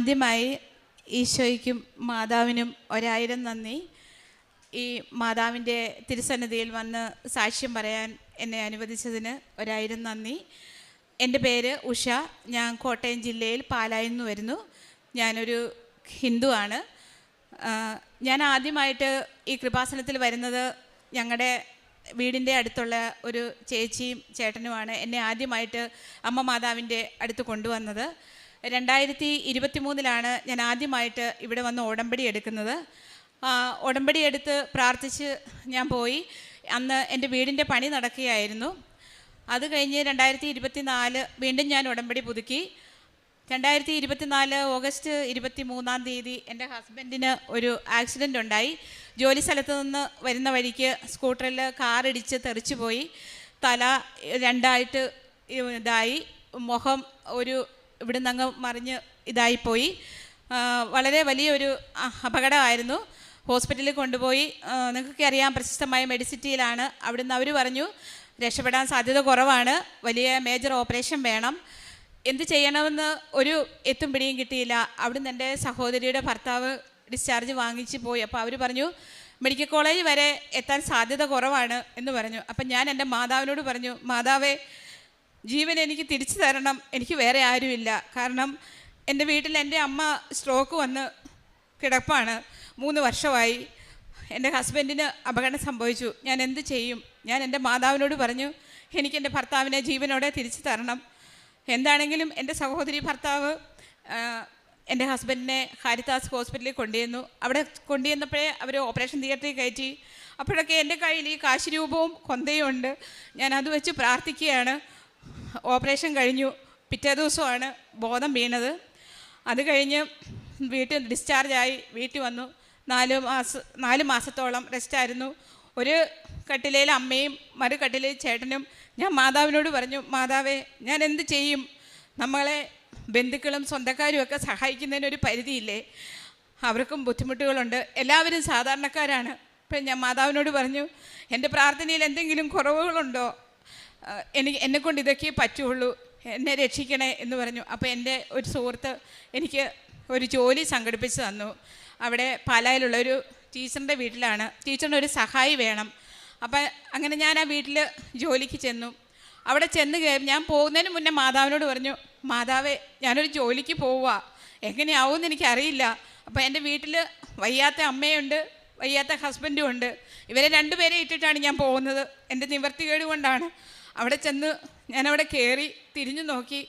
ആദ്യമായി ഈശോയ്ക്കും മാതാവിനും ഒരായിരം നന്ദി. ഈ മാതാവിന്റെ തിരുസന്നിധിയിൽ വന്ന് സാക്ഷ്യം പറയാൻ എന്നെ അനുവദിച്ചതിന് ഒരായിരം നന്ദി. എന്റെ പേര് ഉഷ. ഞാൻ കോട്ടയം ജില്ലയിൽ പാലായിൽ നിന്ന് വരുന്നു. ഞാനൊരു ഹിന്ദുവാണ് ഞാൻ ആദ്യമായിട്ട് ഈ കൃപാസനത്തിൽ വരുന്നത് ഞങ്ങളുടെ വീടിന്റെ അടുത്തുള്ള ഒരു ചേച്ചിയും ചേട്ടനുമാണ്. എന്നെ ആദ്യമായിട്ട് അമ്മ മാതാവിന്റെ അടുത്ത് കൊണ്ടുവന്നത്. രണ്ടായിരത്തി ഇരുപത്തി മൂന്നിലാണ് ഞാൻ ആദ്യമായിട്ട് ഇവിടെ വന്ന് ഉടമ്പടി എടുക്കുന്നത്. ഉടമ്പടി എടുത്ത് പ്രാർത്ഥിച്ച് ഞാൻ പോയി. അന്ന് എന്റെ വീടിന്റെ പണി നടക്കുകയായിരുന്നു. അത് കഴിഞ്ഞ് രണ്ടായിരത്തി ഇരുപത്തി നാല് വീണ്ടും ഞാൻ ഉടമ്പടി പുതുക്കി. രണ്ടായിരത്തി ഇരുപത്തിനാല് ഓഗസ്റ്റ് ഇരുപത്തി മൂന്നാം തീയതി എന്റെ ഹസ്ബൻഡിന് ഒരു ആക്സിഡന്റ് ഉണ്ടായി. ജോലി സ്ഥലത്ത് നിന്ന് വരുന്ന വഴിക്ക് സ്കൂട്ടറിൽ കാറിടിച്ച് തെറിച്ചു പോയി തല രണ്ടായിട്ട് ഇതായി. മുഖം ഒരു ഇവിടുന്ന് അങ്ങ് മറിഞ്ഞ് ഇതായിപ്പോയി. വളരെ വലിയൊരു അപകടമായിരുന്നു. ഹോസ്പിറ്റലിൽ കൊണ്ടുപോയി. നിങ്ങൾക്ക് അറിയാം പ്രശസ്തമായ മെഡിസിറ്റിയിലാണ്. അവിടുന്ന് അവർ പറഞ്ഞു രക്ഷപ്പെടാൻ സാധ്യത കുറവാണ്. വലിയ മേജർ ഓപ്പറേഷൻ വേണം. എന്ത് ചെയ്യണമെന്ന് ഒരു എത്തും പിടിയും കിട്ടിയില്ല. അവിടുന്ന് എന്റെ സഹോദരിയുടെ ഭർത്താവ് ഡിസ്ചാർജ് വാങ്ങിച്ച് പോയി. അപ്പോൾ അവർ പറഞ്ഞു മെഡിക്കൽ കോളേജ് വരെ എത്താൻ സാധ്യത കുറവാണ് എന്ന് പറഞ്ഞു. അപ്പം ഞാൻ എന്റെ മാതാവിനോട് പറഞ്ഞു മാതാവേ ജീവൻ എനിക്ക് തിരിച്ചു തരണം എനിക്ക് വേറെ ആരുമില്ല. കാരണം എന്റെ വീട്ടിൽ എന്റെ അമ്മ സ്ട്രോക്ക് വന്ന് കിടപ്പാണ്. മൂന്ന് വർഷമായി എന്റെ ഹസ്ബൻഡിന് അപകടം സംഭവിച്ചു. ഞാൻ എന്ത് ചെയ്യും? ഞാൻ എന്റെ മാതാവിനോട് പറഞ്ഞു എനിക്ക് എന്റെ ഭർത്താവിനെ ജീവനോടെ തിരിച്ചു തരണം. എന്താണെങ്കിലും എന്റെ സഹോദരി ഭർത്താവ് എന്റെ ഹസ്ബൻഡിനെ ഹാരിത്താസ് ഹോസ്പിറ്റലിൽ കൊണ്ടുവന്നു. അവിടെ കൊണ്ടുവന്നപ്പോഴേ അവർ ഓപ്പറേഷൻ തിയേറ്ററിൽ കയറ്റി. അപ്പോഴൊക്കെ എന്റെ കയ്യിൽ ഈ കാശ് രൂപവും കൊന്തയും ഉണ്ട് ഞാൻ അത് വെച്ച് പ്രാർത്ഥിക്കുകയാണ്. ഓപ്പറേഷൻ കഴിഞ്ഞു. പിറ്റേ ദിവസമാണ് ബോധം വീണത്. അത് കഴിഞ്ഞ് വീട്ടിൽ ഡിസ്ചാർജായി വീട്ടിൽ വന്നു. നാല് മാസം നാല് മാസത്തോളം റെസ്റ്റായിരുന്നു ഒരു കട്ടിലയിൽ അമ്മയും മറു കട്ടിലയിൽ ചേട്ടനും ഞാൻ മാതാവിനോട് പറഞ്ഞു മാതാവേ ഞാൻ എന്ത് ചെയ്യും? നമ്മളെ ബന്ധുക്കളും സ്വന്തക്കാരും ഒക്കെ സഹായിക്കുന്നതിന് ഒരു പരിധിയില്ലേ? അവർക്കും ബുദ്ധിമുട്ടുകളുണ്ട്. എല്ലാവരും സാധാരണക്കാരാണ്. ഇപ്പം ഞാൻ മാതാവിനോട് പറഞ്ഞു എന്റെ പ്രാർത്ഥനയിൽ എന്തെങ്കിലും കുറവുകളുണ്ടോ? എനിക്ക് എന്നെക്കൊണ്ട് ഇതൊക്കെ പറ്റുള്ളൂ. എന്നെ രക്ഷിക്കണേ എന്ന് പറഞ്ഞു. അപ്പോൾ എന്റെ ഒരു സുഹൃത്ത് എനിക്ക് ഒരു ജോലി സംഘടിപ്പിച്ച് തന്നു. അവിടെ പാലായിലുള്ള ഒരു ടീച്ചറിന്റെ വീട്ടിലാണ്. ടീച്ചറിന് ഒരു സഹായി വേണം. അപ്പം അങ്ങനെ ഞാൻ ആ വീട്ടിൽ ജോലിക്ക് ചെന്നു. അവിടെ ചെന്ന് കയറി ഞാൻ പോകുന്നതിന് മുന്നേ മാതാവിനോട് പറഞ്ഞു മാതാവേ ഞാനൊരു ജോലിക്ക് പോവുക എങ്ങനെയാവുമെന്ന് എനിക്കറിയില്ല. അപ്പോൾ എന്റെ വീട്ടിൽ വയ്യാത്ത അമ്മയുണ്ട് വയ്യാത്ത ഹസ്ബൻഡും ഉണ്ട്. ഇവരെ രണ്ടുപേരെ ഇട്ടിട്ടാണ് ഞാൻ പോകുന്നത്. എന്റെ നിവർത്തികേട് കൊണ്ടാണ്. അവിടെ ചെന്ന് അവിടെ കയറി തിരിഞ്ഞു നോക്കി.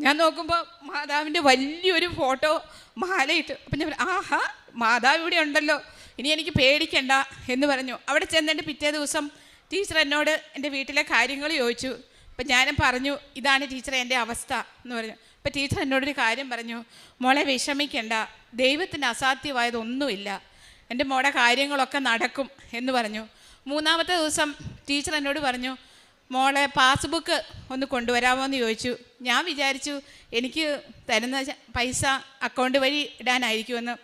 ഞാൻ നോക്കുമ്പോൾ മാതാവിന്റെ വലിയൊരു ഫോട്ടോ മാലയിട്ട്. അപ്പം ഞാൻ ആഹാ മാതാവ് ഇവിടെ ഉണ്ടല്ലോ. ഇനി എനിക്ക് പേടിക്കണ്ട എന്ന് പറഞ്ഞു. അവിടെ ചെന്നിട്ട് പിറ്റേ ദിവസം ടീച്ചർ എന്നോട് എന്റെ വീട്ടിലെ കാര്യങ്ങൾ ചോദിച്ചു. അപ്പം ഞാനും പറഞ്ഞു ഇതാണ് ടീച്ചർ എന്റെ അവസ്ഥ എന്ന് പറഞ്ഞു. അപ്പം ടീച്ചർ എന്നോടൊരു കാര്യം പറഞ്ഞു മോളെ വിഷമിക്കണ്ട ദൈവത്തിന് അസാധ്യമായതൊന്നുമില്ല. എന്റെ മോളെ കാര്യങ്ങളൊക്കെ നടക്കും എന്ന് പറഞ്ഞു. മൂന്നാമത്തെ ദിവസം ടീച്ചർ എന്നോട് പറഞ്ഞു മോളെ പാസ്ബുക്ക് ഒന്ന് കൊണ്ടുവരാമോ എന്ന് ചോദിച്ചു. ഞാൻ വിചാരിച്ചു എനിക്ക് തരുന്ന പൈസ അക്കൗണ്ട് വഴി ഇടാനായിരിക്കുമെന്ന്.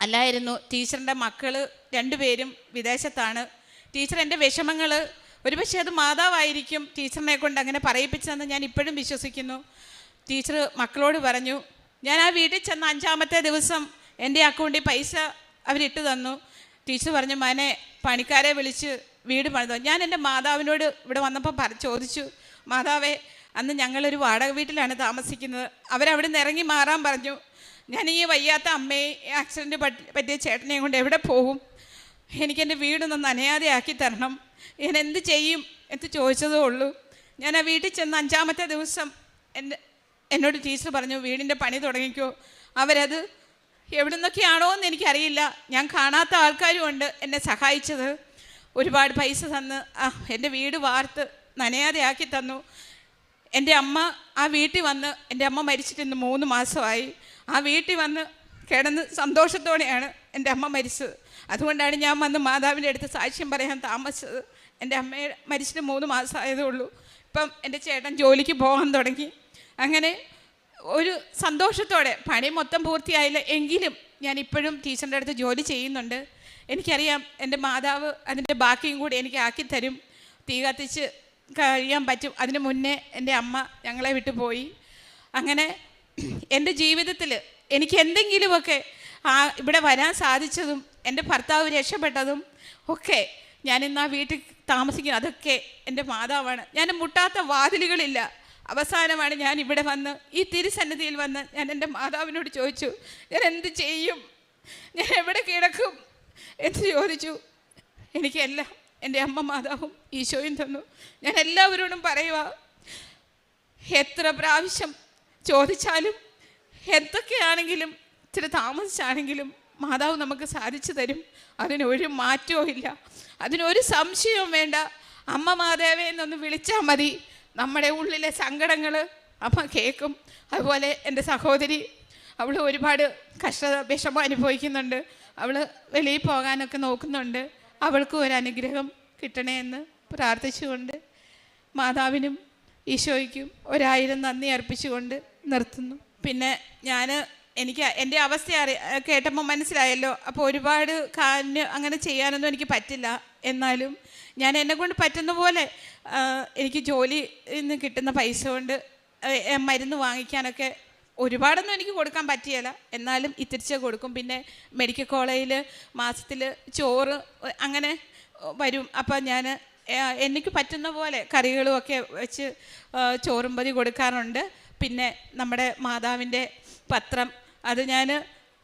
അല്ലായിരുന്നു ടീച്ചറിന്റെ മക്കൾ രണ്ടുപേരും വിദേശത്താണ്. ടീച്ചർ എന്റെ വിഷമങ്ങൾ ഒരുപക്ഷെ അത് മാതാവായിരിക്കും ടീച്ചറിനെ കൊണ്ട് അങ്ങനെ പറയിപ്പിച്ചതെന്ന് ഞാൻ ഇപ്പോഴും വിശ്വസിക്കുന്നു. ടീച്ചർ മക്കളോട് പറഞ്ഞു ഞാൻ ആ വീട്ടിൽ ചെന്ന അഞ്ചാമത്തെ ദിവസം എന്റെ അക്കൗണ്ടിൽ പൈസ അവരിട്ട് തന്നു. ടീച്ചർ പറഞ്ഞു മനെ പണിക്കാരെ വിളിച്ച് വീട് പണിതോ. ഞാൻ എന്റെ മാതാവിനോട് ഇവിടെ വന്നപ്പോൾ പറ ചോദിച്ചു മാതാവേ അന്ന് ഞങ്ങളൊരു വാടക വീട്ടിലാണ് താമസിക്കുന്നത്. അവരവിടെ നിന്ന് ഇറങ്ങി മാറാൻ പറഞ്ഞു. ഞാൻ ഈ വയ്യാത്ത അമ്മയെ ആക്സിഡന്റ് പറ്റിയ ചേട്ടനെയും കൊണ്ട് എവിടെ പോകും? എനിക്കെന്റെ വീടൊന്ന് നനയാതെ ആക്കി തരണം. ഞാൻ എന്ത് ചെയ്യും? എന്ന് ചോദിച്ചതേ ഉള്ളൂ. ഞാൻ ആ വീട്ടിൽ ചെന്ന് അഞ്ചാമത്തെ ദിവസം എന്റെ എന്നോട് ടീച്ചർ പറഞ്ഞു വീടിന്റെ പണി തുടങ്ങിക്കോ. അവരത് എവിടെ നിന്നൊക്കെയാണോ എന്ന് എനിക്കറിയില്ല. ഞാൻ കാണാത്ത ആൾക്കാരുമുണ്ട് എന്നെ സഹായിച്ചത്. ഒരുപാട് പൈസ തന്ന് ആ എന്റെ വീട് വാർത്ത് നനയാതെ ആക്കി തന്നു. എന്റെ അമ്മ ആ വീട്ടിൽ വന്ന് എന്റെ അമ്മ മരിച്ചിട്ട് ഇന്ന് മൂന്ന് മാസമായി. ആ വീട്ടിൽ വന്ന് കിടന്ന് സന്തോഷത്തോടെയാണ് എന്റെ അമ്മ മരിച്ചത്. അതുകൊണ്ടാണ് ഞാൻ വന്ന് മാതാവിന്റെ അടുത്ത് സാക്ഷ്യം പറയാൻ താമസിച്ചത്. എന്റെ അമ്മയെ മരിച്ചിട്ട് മൂന്ന് മാസമായതേ ഉള്ളൂ. ഇപ്പം എന്റെ ചേട്ടൻ ജോലിക്ക് പോകാൻ തുടങ്ങി. അങ്ങനെ ഒരു സന്തോഷത്തോടെ പണി മൊത്തം പൂർത്തിയായില്ല എങ്കിലും ഞാൻ ഇപ്പോഴും ടീച്ചറിന്റെ അടുത്ത് ജോലി ചെയ്യുന്നുണ്ട്. എനിക്കറിയാം എന്റെ മാതാവ് അതിന്റെ ബാക്കിയും കൂടി എനിക്ക് ആക്കി തരും. തീ കത്തിച്ച് കഴിയാൻ പറ്റും. അതിന് മുന്നേ എന്റെ അമ്മ ഞങ്ങളെ വിട്ടു പോയി. അങ്ങനെ എന്റെ ജീവിതത്തിൽ എനിക്ക് എന്തെങ്കിലുമൊക്കെ ആ ഇവിടെ വരാൻ സാധിച്ചതും എന്റെ ഭർത്താവ് രക്ഷപ്പെട്ടതും ഒക്കെ ഞാനിന്ന് ആ വീട്ടിൽ താമസിക്കുന്നത് അതൊക്കെ എന്റെ മാതാവാണ്. ഞാൻ മുട്ടാത്ത വാതിലുകളില്ല. അവസാനമാണ് ഞാൻ ഇവിടെ വന്ന് ഈ തിരുസന്നിധിയിൽ വന്ന് ഞാൻ എന്റെ മാതാവിനോട് ചോദിച്ചു ഞാൻ എന്ത് ചെയ്യും? ഞാൻ എവിടെ കിടക്കും? എന്ന് ചോദിച്ചു. എനിക്കെല്ലാം എന്റെ അമ്മ മാതാവും ഈശോയും തന്നു. ഞാൻ എല്ലാവരോടും പറയുക എത്ര പ്രാവശ്യം ചോദിച്ചാലും എന്തൊക്കെയാണെങ്കിലും ഇച്ചിരി താമസിച്ചാണെങ്കിലും മാതാവ് നമുക്ക് സാധിച്ചു തരും. അതിനൊരു മാറ്റവും ഇല്ല. അതിനൊരു സംശയവും വേണ്ട. അമ്മ മാതാവേ എന്നൊന്ന് വിളിച്ചാൽ മതി. നമ്മുടെ ഉള്ളിലെ സങ്കടങ്ങൾ അമ്മ കേൾക്കും. അതുപോലെ എന്റെ സഹോദരി അവൾ ഒരുപാട് കഷ്ടത വിഷമം അനുഭവിക്കുന്നുണ്ട്. അവൾ വെളിയിൽ പോകാനൊക്കെ നോക്കുന്നുണ്ട്. അവൾക്കും ഒരു അനുഗ്രഹം കിട്ടണേ എന്ന് പ്രാർത്ഥിച്ചുകൊണ്ട് മാതാവിനും ഈശോയ്ക്കും ഒരായിരം നന്ദി അർപ്പിച്ചുകൊണ്ട് നിർത്തുന്നു. പിന്നെ ഞാൻ എനിക്ക് എന്റെ അവസ്ഥ അറി കേട്ടപ്പോൾ മനസ്സിലായല്ലോ. അപ്പോൾ ഒരുപാട് കാലിന് അങ്ങനെ ചെയ്യാനൊന്നും എനിക്ക് പറ്റില്ല. എന്നാലും ഞാൻ എന്നെ കൊണ്ട് പറ്റുന്ന പോലെ എനിക്ക് ജോലി നിന്ന് കിട്ടുന്ന പൈസ കൊണ്ട് മരുന്ന് വാങ്ങിക്കാനൊക്കെ ഒരുപാടൊന്നും എനിക്ക് കൊടുക്കാൻ പറ്റിയല്ല. എന്നാലും ഇത്തിരിച്ചേ കൊടുക്കും. പിന്നെ മെഡിക്കൽ കോളേജിൽ മാസത്തിൽ ചോറ് അങ്ങനെ വരും. അപ്പം ഞാൻ എനിക്ക് പറ്റുന്ന പോലെ കറികളും ഒക്കെ വെച്ച് ചോറും പതി കൊടുക്കാറുണ്ട്. പിന്നെ നമ്മുടെ മാതാവിന്റെ പത്രം അത് ഞാൻ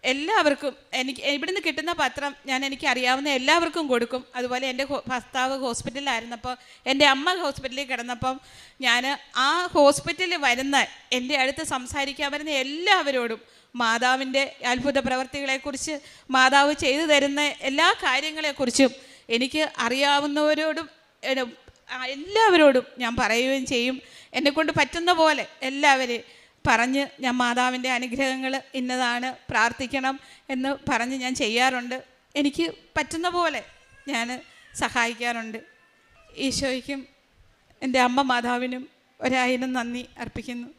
എല്ലാവർക്കും എനിക്ക് ഇവിടുന്ന് കിട്ടുന്ന പത്രം ഞാൻ എനിക്ക് അറിയാവുന്ന എല്ലാവർക്കും കൊടുക്കും. അതുപോലെ എന്റെ ഭർത്താവ് ഹോസ്പിറ്റലിലായിരുന്നപ്പോൾ എന്റെ അമ്മ ഹോസ്പിറ്റലിൽ കിടന്നപ്പം ഞാൻ ആ ഹോസ്പിറ്റലിൽ വരുന്ന എന്റെ അടുത്ത് സംസാരിക്കാൻ വരുന്ന എല്ലാവരോടും മാതാവിന്റെ അത്ഭുത പ്രവർത്തികളെക്കുറിച്ച് മാതാവ് ചെയ്തു തരുന്ന എല്ലാ കാര്യങ്ങളെക്കുറിച്ചും എനിക്ക് അറിയാവുന്നവരോടും എല്ലാവരോടും ഞാൻ പറയുകയും ചെയ്യും. എന്നെക്കൊണ്ട് പറ്റുന്ന പോലെ എല്ലാവരെയും പറഞ്ഞ് ഞാൻ മാതാവിന്റെ അനുഗ്രഹങ്ങൾ ഇന്നതാണ് പ്രാർത്ഥിക്കണം എന്ന് പറഞ്ഞ് ഞാൻ ചെയ്യാറുണ്ട്. എനിക്ക് പറ്റുന്ന പോലെ ഞാൻ സഹായിക്കാറുണ്ട്. ഈശോയ്ക്കും എന്റെ അമ്മ മാതാവിനും ഒരായിരം നന്ദി അർപ്പിക്കുന്നു.